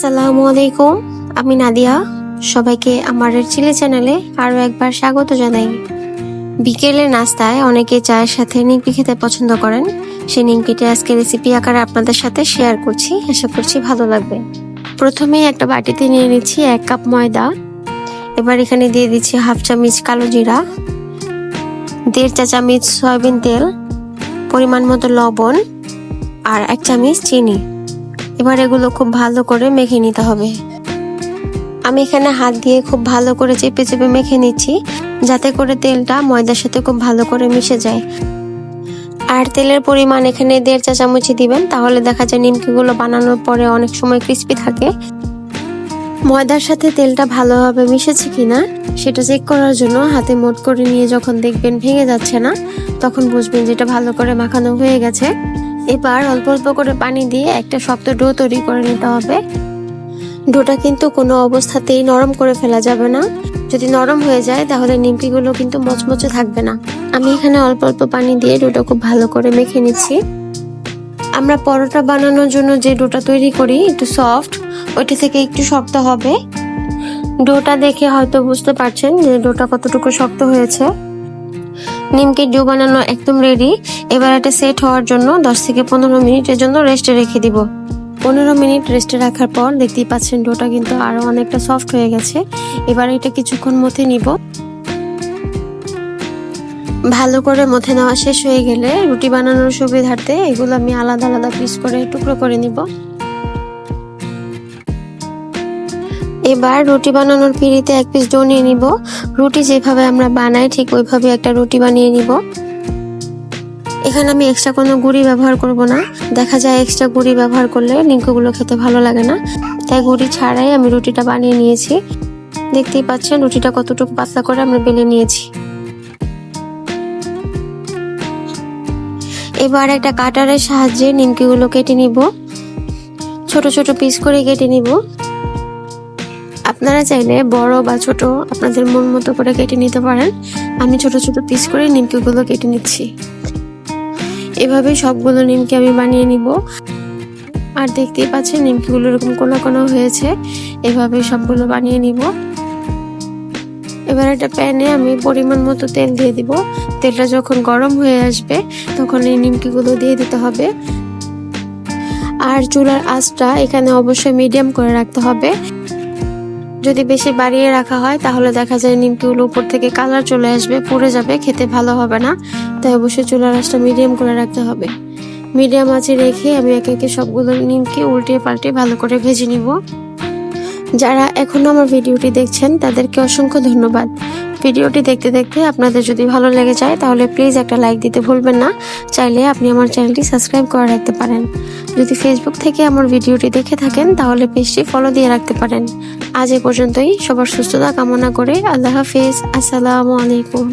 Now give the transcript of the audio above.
আসসালামু আলাইকুম, আমি নাদিয়া। সবাইকে আমার চিলি চ্যানেলে আরও একবার স্বাগত জানাই। বিকেলের নাস্তায় অনেকে চায়ের সাথে নিমকি খেতে পছন্দ করেন। সেই নিমকিটি আজকে রেসিপি আকারে আপনাদের সাথে শেয়ার করছি। আশা করছি ভালো লাগবে। প্রথমেই একটা বাটিতে নিয়ে নিচ্ছি এক কাপ ময়দা। এবার এখানে দিয়ে দিচ্ছি হাফ চামচ কালো জিরা, দেড় চা চামচ সয়াবিন তেল, পরিমাণ মতো লবণ আর এক চামচ চিনি। এবার এগুলো খুব ভালো করে মেখে নিতে হবে। আমি এখানে হাত দিয়ে খুব ভালো করে চেপে চেপে মেখে নিচ্ছি, যাতে করে তেলটা ময়দার সাথে খুব ভালো করে মিশে যায়। আর তেলের পরিমাণ এখানে দেড় চা চামচই দিবেন, তাহলে দেখা যায় নিমকিগুলো বানানোর পরে অনেক সময় ক্রিস্পি থাকে। ময়দার সাথে তেলটা ভালোভাবে মিশেছে কিনা, সেটা চেক করার জন্য হাতে মোট করে নিয়ে যখন দেখবেন ভেঙে যাচ্ছে না, তখন বুঝবেন যেটা ভালো করে মাখানো হয়ে গেছে। এবার অল্প অল্প করে পানি দিয়ে একটা শক্ত ডো তৈরি করে নিতে হবে। ডোটা কিন্তু কোনো অবস্থাতেই নরম করে ফেলা যাবে না। যদি নরম হয়ে যায়, তাহলে নিমকিগুলো কিন্তু মচমচে থাকবে না। আমি এখানে অল্প অল্প পানি দিয়ে ডোটা খুব ভালো করে মেখে নিচ্ছি। আমরা পরোটা বানানোর জন্য যে ডোটা তৈরি করি, একটু সফট, ওইটা থেকে একটু শক্ত হবে। ডোটা দেখে হয়তো বুঝতে পারছেন যে ডোটা কতটুকু শক্ত হয়েছে। নিমকি ডো বানানো একদম রেডি এবার এটা সেট হওয়ার জন্য দশ থেকে পনেরো মিনিটের জন্য রেস্টে রেখে দিব। পনেরো মিনিট রেস্টে রাখার পর দেখতেই পাচ্ছেন ডোটা কিন্তু আরও অনেকটা সফট হয়ে গেছে। এবার এটা কিছুক্ষণ মধ্যে নিব। ভালো করে মথে নেওয়া শেষ হয়ে গেলে রুটি বানানোর সুবিধার্থে এগুলো আমি আলাদা আলাদা পিস করে টুকরো করে নিব। এবার রুটি বানানোর পিড়িতে এক পিস ডো নিয়ে নিব। রুটি যেভাবে আমরা বানাই, ঠিক ওইভাবে একটা রুটি বানিয়ে নিব। এখানে আমি এক্সট্রা কোনো গুঁড়ি ব্যবহার করব না। দেখা যায় এক্সট্রা গুঁড়ি ব্যবহার করলে নিমকগুলো খেতে ভালো লাগে না। তাই গুঁড়ি ছাড়াই আমি রুটিটা বানিয়ে নিয়েছি। দেখতেই পাচ্ছেন রুটিটা কতটুকু পাতলা করে আমরা বেলে নিয়েছি। এবার একটা কাটারের সাহায্যে নিমকিগুলো কেটে নিব। ছোট ছোট পিস করে কেটে নিব। আপনারা চাইলে বড় বা ছোট আপনাদের মন মতো করে কেটে নিতে পারেন। আমি ছোট ছোট পিস করে নিমকিগুলো কেটে নিচ্ছি। এভাবে সবগুলো নিমকি আমি বানিয়ে নিব। আর দেখতেই পাচ্ছেন নিমকিগুলো এরকম কোনা কোনা হয়েছে। এভাবে সবগুলো বানিয়ে নিব। এবার একটা প্যানে আমি পরিমাণ মতো তেল দিয়ে দিব। তেলটা যখন গরম হয়ে আসবে, তখন এই নিমকিগুলো দিয়ে দিতে হবে। আর চুলার আঁচটা এখানে অবশ্যই মিডিয়াম করে রাখতে হবে। যদি বেশি বাড়িয়ে রাখা হয়, তাহলে দেখা যায় নিমকিগুলো উপর থেকে কালার চলে আসবে, পড়ে যাবে, খেতে ভালো হবে না। তাই অবশ্যই চুলার আঁচটা মিডিয়াম করে রাখতে হবে। মিডিয়াম আঁচে রেখে আমি একে একে সবগুলো নিমকি উল্টিয়ে পাল্টে ভালো করে ভেজে নিব। যারা এখনও আমার ভিডিওটি দেখছেন, তাদেরকে অসংখ্য ধন্যবাদ। ভিডিওটি দেখতে দেখতে আপনাদের যদি ভালো লেগে যায়, তাহলে প্লিজ একটা লাইক দিতে ভুলবেন না। চাইলে আপনি আমার চ্যানেলটি সাবস্ক্রাইব করে রাখতে পারেন। যদি ফেসবুক থেকে আমার ভিডিওটি দেখে থাকেন, তাহলে পেজটি ফলো দিয়ে রাখতে পারেন। আজ এ পর্যন্তই। সবার সুস্থতা কামনা করে আল্লাহ হাফিজ। আসসালামু আলাইকুম।